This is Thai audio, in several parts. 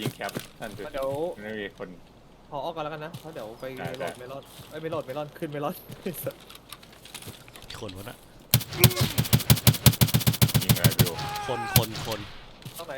ยิงแคปท่านจุดเดี๋ยวไม่มีคน พอออกกันแล้วกันนะเพราะเดี๋ยวไปได้โหลดได้เมลอนเอ้ยไม่โหลดเมลอนขึ้นเมลอน คนวะนะยิงอะไรไปดูคนคนคนต้องไหน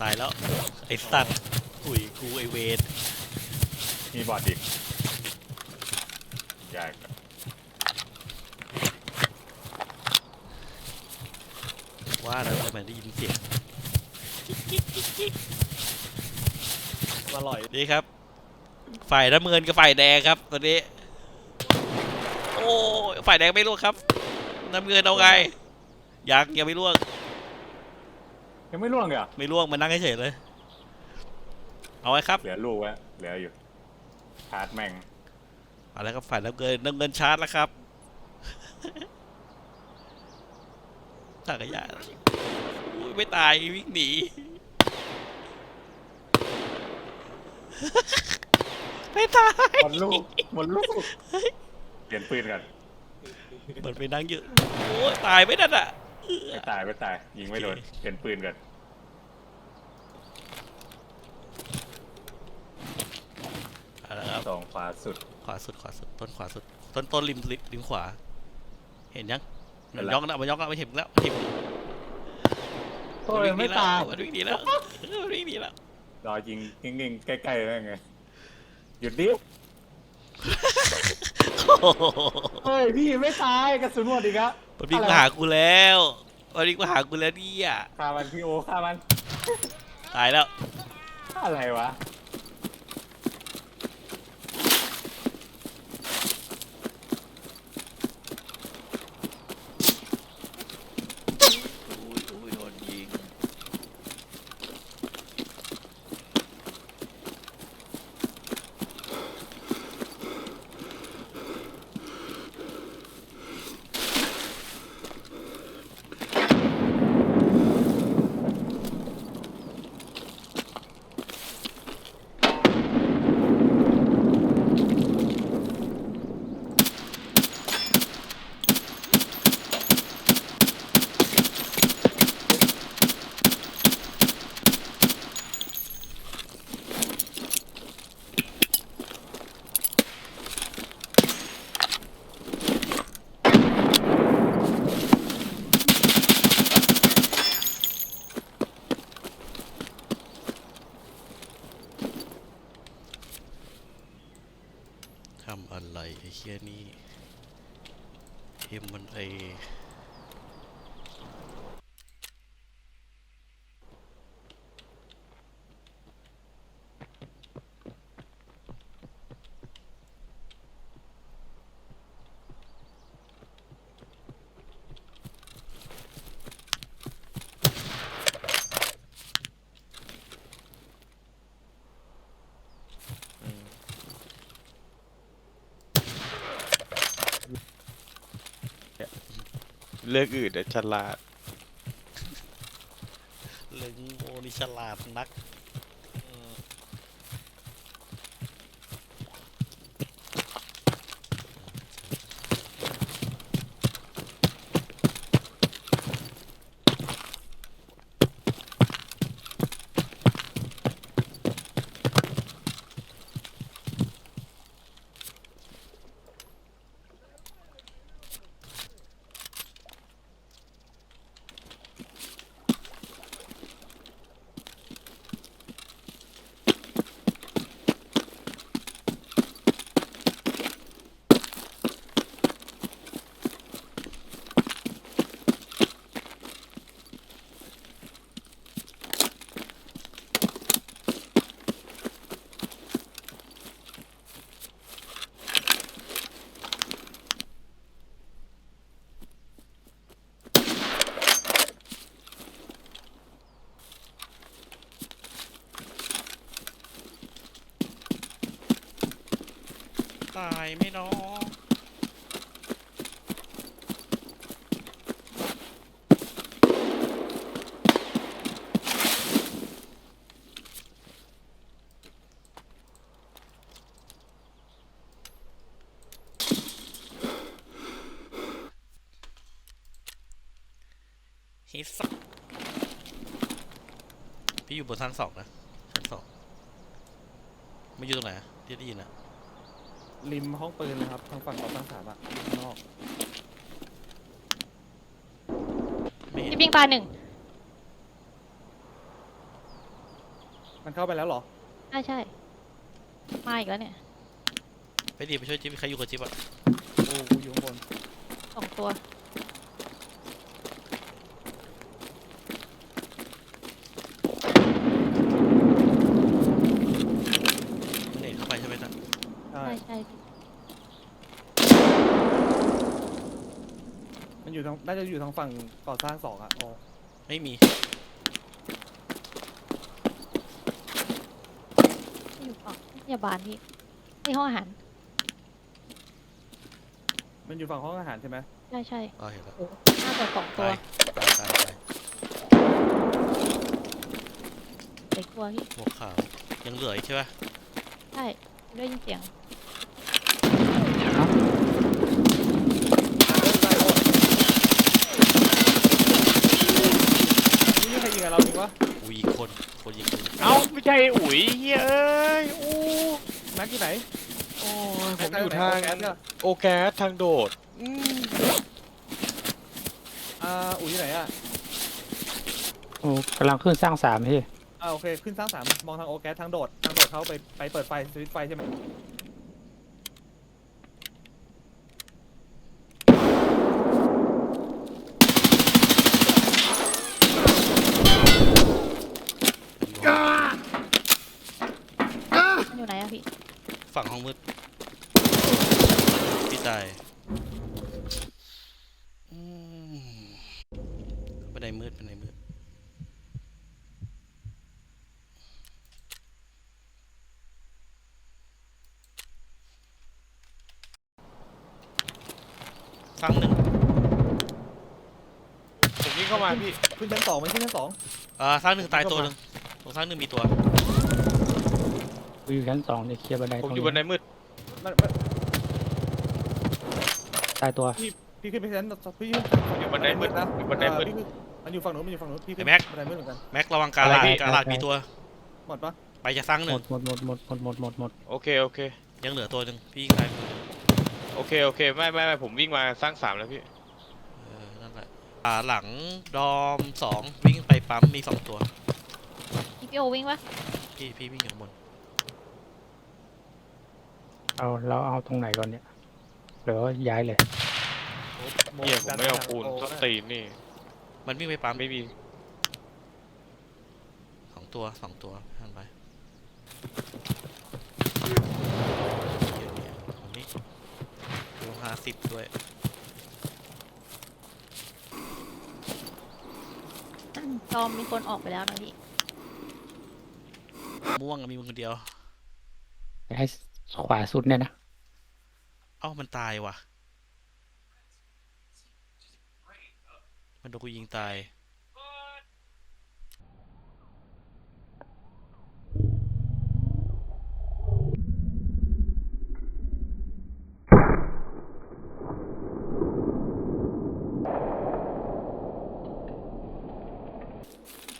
ตายแล้ว ไอ้สัตว์อุ้ยกูไอเวทมีบอดอีกยากอะว่าแล้วทำไมได้ยินเสียง มาลอยนี่ครับ ฝ่ายน้ำเงินกับฝ่ายแดงครับตอนนี้ โอ้ยฝ่ายแดงไม่ร่วงครับ น้ำเงินเอาไงยังยังไม่ร่วง ยังไม่ล่วงเลยเหรอไม่ร่วงมานั่งเฉยๆเลย เอาไว้ครับ เหลือลูกวะเหลืออยู่ชาร์จแม่งเอาละครับฝ่ายน้ำเงินน้ำเงินชาร์จแล้วครับถังขยะอุ้ยไม่ตายวิ่งหนี ไม่ตาย หมดลูกหมดลูกเปลี่ยนปืนกันมันไปนั่งอยู่โอ้ยตายไม่นั่นอะไม่ตายไม่ตายยิงไม่โดนโอเคเปลี่ยนปืนกันเอาละครับ สองขวาสุด ขวาสุดขวาสุดต้นขวาสุด ต้นต้นริมริมริมขวา เห็นยังเห็มันนแล้วย่องแล้วมันย่องแล้วมันเห็นแล้วมันเห็นโอ้ยไม่ตายมันวิ่งหนีแล้วมันวิ่งหนีแล้ว รอยิงนิ่งๆใกล้ๆได้ไงหยุดดิโอ้โหเฮ้ยพี่ไม่ตายกระสุนหมดอีกแล้วมันวิ่งมาหากูแล้วมันวิ่งมาหากูแล้วเนี่ยฆ่ามันพี่โอฆ่ามันตายแล้วอะไรวะ อุ้ยอุ้ยโดนยิง ทำอะไรไอ้เคียนี่ เเรื่องอื่นอะฉลาด เรื่องโมนี่ฉลาดนัก ตายไม่น้องฮิสพี่อยู่บนชั้นสองนะชั้นสองไมันอยู่ตรงไหนอะที่ได้ยินอะ ริมห้องปืนเลยครับ ทางฝั่งของทางสามอะข้างนอกไม่เห็นพี่ปิงตายหนึ่งมันเข้าไปแล้วเหรอ ใช่ใช่มาอีกแล้วเนี่ยไปดิไปช่วยจิ๊บใครอยู่กับจิ๊บอะโอ้กูอยู่ข้างบนสองตัว มันเห็นเข้าไปใช่ไหมจ๊ะ ใช่ ใช่ใช่พี่ มันอยู่ทางน่าจะอยู่ทางฝั่งก่อสร้างสองอะโอ้ไม่มีที่อยู่ฝั่งพยาบาลพี่ที่ห้องอาหารมันอยู่ฝั่งห้องอาหารใช่ไหมใช่ใช่อ๋อเห็นแล้วน่าจะสองตัวตายตายตายตายเด็กตัวพี่หมวกขาวยังเหลืออีกใช่ปะ ใช่ได้ยินเสียง นี่มีใครยิงกับ เราจริงวะอุ้ยคนคนยิงปืนเอ้าไม่ใช่อุ๋ยเฮ้ยเอ้ยโอ้แม็กที่ไหนโอ้ยผมอยู่ทางแม็กซ์อะโอแก๊สทางโดดอืมอ่าอุ้ยที่ไหนอะโอ้กำลังขึ้นสร้างสามพี่อ่าโอเคขึ้นสร้างสามมองทางโอแก๊สทางโดดทางโดดเขาไปไปเปิดไฟสวิตช์ไฟใช่ไหม มันอยู่ไหนอะพี่ ฝั่งห้องมืด พี่ตายอืมบันไดมืดบันไดมืดฝั่งหนึ่งผมวิ่งเข้ามาพี่ ขึ้นชั้นสองมันขึ้นชั้นสองอ่าสร้างหนึ่งตายตัวหนึ่งตรงสร้างหนึ่งมีตัว กูอยู่ชั้นสองเนี่ยเคลียร์บันไดผมตรงอยู่บนไดมืด มันมันตายตัวพี่ขึ้นไปชั้นพี่ผมอยู่บนไดมืดนะอยู่บนไดมืด เออพี่ขึ้นมันอยู่ฝั่งนู้นมันอยู่ฝั่งนู้นพี่ขึ้นไอ้แม็ก บันไดมืดเหมือนกันแม็กระวังกาลาดกาลาดมีตัว หมดปะไปจะสร้างหหมนึ่งดหมดหมดหมดหมดหมดหมดหมดโอเคโอเคยังเหลือตัวหนึ่งพี่ยิงตายโอเคโอเคไม่ไม่ไม่ผมวิ่งมาสร้างสามแล้วพี่เออนั่นแหละอ่าหลังดอมสองวิ่งไปปั๊มมีสองตัว พี่พี่โอวิ่งปะพี่พี่วิ่งอยู่ข้างบนเอาเราเอาตรงไหนก่อนเนี่ย หรือว่าย้ายเลยโเฮียผมไม่เอาปูนโต้นตีนนี่ มันวิ่งไปปั๊มไม่มีสองตัวสองตัวหันไปเดี๋ยวเนี่ยตรงนี้ดูห้าสิบด้วยจอมมีคนออกไปแล้วนะพี่ ม่วงอะมีมึงคนเดียวให้ขวาสุดเนี่ยนะ เอ้ามันตายว่ะ มันโดนกูยิงตาย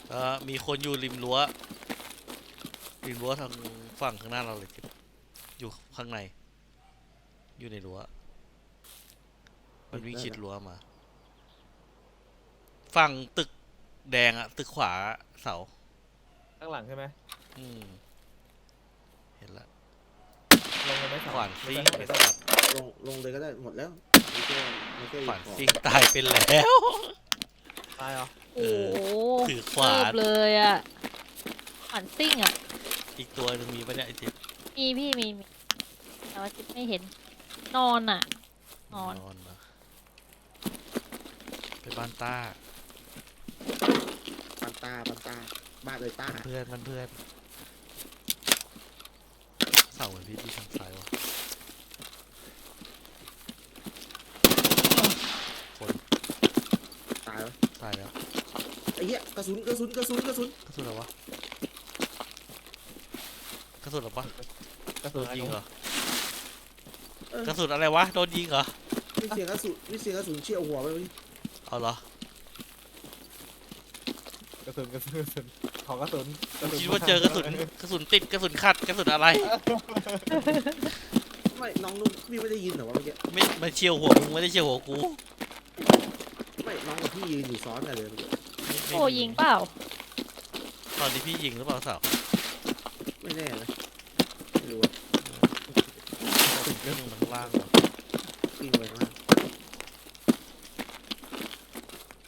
เอ่อ มีคนอยู่ริมรั้ว ริมรั้วทางฝั่งข้างหน้าเราเลยจิ๊บอยู่ข้างใน อยู่ในรั้วมันวิ่งชิดรั้วมา ฝั่งตึกแดงอะตึกขวาเสา ข้างหลังใช่ไหมอืม เห็นละลงเลยไหมขวานซิ่งไม่ไอ้ต้องสัตว์ลงลงเลยก็ได้หมดแล้วไม่ใช่ไม่ใช่ขวานของซิ่งตายไปแล้ว ตายเหรอเอโอ้อโหถือขวานเติบเลยอะขวานซิ่งอะอีกตัวหนึงมีปะเนี่ยไอ้จิ๊บมีพี่มีมีแต่ว่าจิ๊บไม่เห็น นอนอะนอน นอนเหรอไปบ้านต้าปันตาปันตา บ้านเลยตาเพื่อนมันเพื่อนเสาเหมือนพี่ที่ทางซ้ายวะคนตายแล้วตายแล้วไอ้เหี้ยกระสุนกระสุนกระสุนกระสุนกระสุนอะไรวะกระสุนอะไรวะกระโดสุนนยิงเหรอเออ กระสุนอะไรวะ โดนยิงเหรอมีเสียงกระสุนมีเสียงกระสุนเชี่ยวหัวไปเลยเอาเหรอ กระสุนกระสุนกระสุนขอกระสุนกระสุนคิดว่าเจอกระสุนกระสุนติดกระสุนขัดกระสุนอะไร ไม่น้องนุ่มพี่ไม่ได้ยินเหรอวะเมื่อกี้ไม่มาเชียวหัวมึงไม่ได้เชียวหัวกูไม่น้องกับพี่ยืนอยู่ซ้อนกันเลยเมื่อกี้ไม่ไม่โอ้ยิงเปล่า ตอนนี้พี่ยิงหรือเปล่าสาวไม่แน่นะไม่รู้ว่า เรื่องมันล่างวะ วิ่งไปข้างล่าง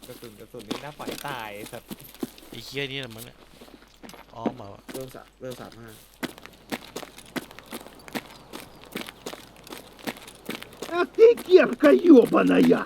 กระสุนกระสุนนี่น่าปล่อยตายสัตว์ ไอ้เคี้ยนี่แหละมั้งเนี่ยอ้อมมาวะ เวลสามเวลสามห้า Ах ты, кепка ёбаная!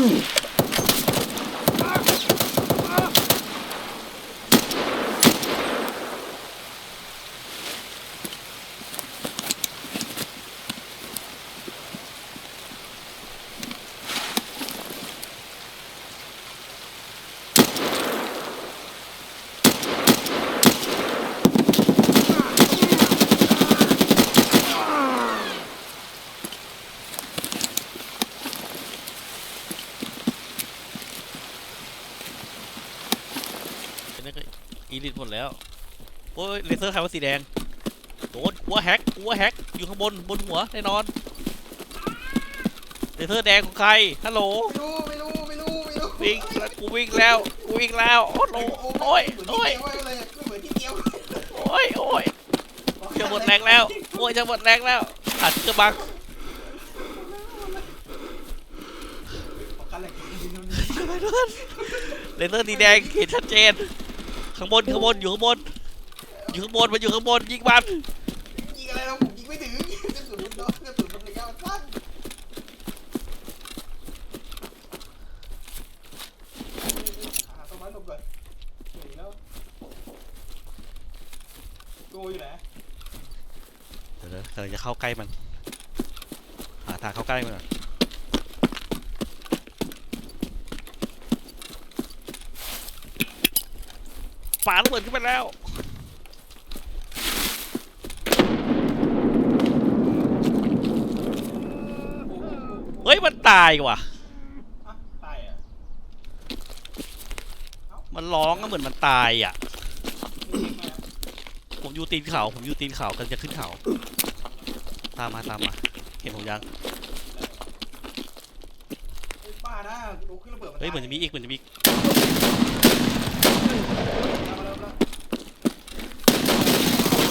เป็นนั่นก็อี ลิทหมดแล้ว โอ้ยเลเซอร์ใครว่าสีแดง โดนหัวแฮกหัวแฮกอยู่ข้างบนบนหัวแน่นอน เลเซอร์แดงของใคร ฮัลโหล ไม่รู้ไม่รู้ไม่รู้ไม่รู้วิ่งแล้วกูวิ่งแล้วกูวิ่งแล้วโอ้โหโอ้ยโอ้ยเหมือนที่เดียวเลยก็เหมือนที่เดียวโอ้ยโอ้ยจะหมดแรงแล้วโอ้ยจะหมดแรงแล้วอัดกระบังของกันแหละกินนู่นเลเซอร์สีแดงเห็นชัดเจน ข้างบนข้างบนอยู่ข้างบน อยู่ข้างบนมันอยู่ข้างบนยิงมันยิงอะไรเราผมยิงไม่ถึงกระสุนมันโดนกระสุนมันระยะมันสั้นหาต้นไม้หลบก่อนหนีแล้วโกอยู่ไหนเดี๋ยวๆกำลังจะเข้าใกล้มันหาทางเข้าใกล้มันก่อนาระเบิดขึ้นไปแล้วเฮ้ยมันตายว่ะอะตายอะมันร้องก็เหมือนมันตายอะนี่ยิงมาผมอยู่ตีนเขาผมอยู่ตีนเขากันจะขึ้นเขา ตามมาตามมา เห็นผมยังไอ้บ้านะดูขึ้นระเบิดมันเฮ้ยเหมือนจะมีอีกเหมือนจะมีอีก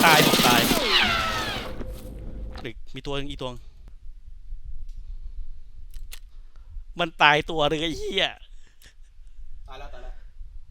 ตายตายผมตายหรือมีตัวนึงอีตัว มันตายตัวหนึงไอ้เหี้ย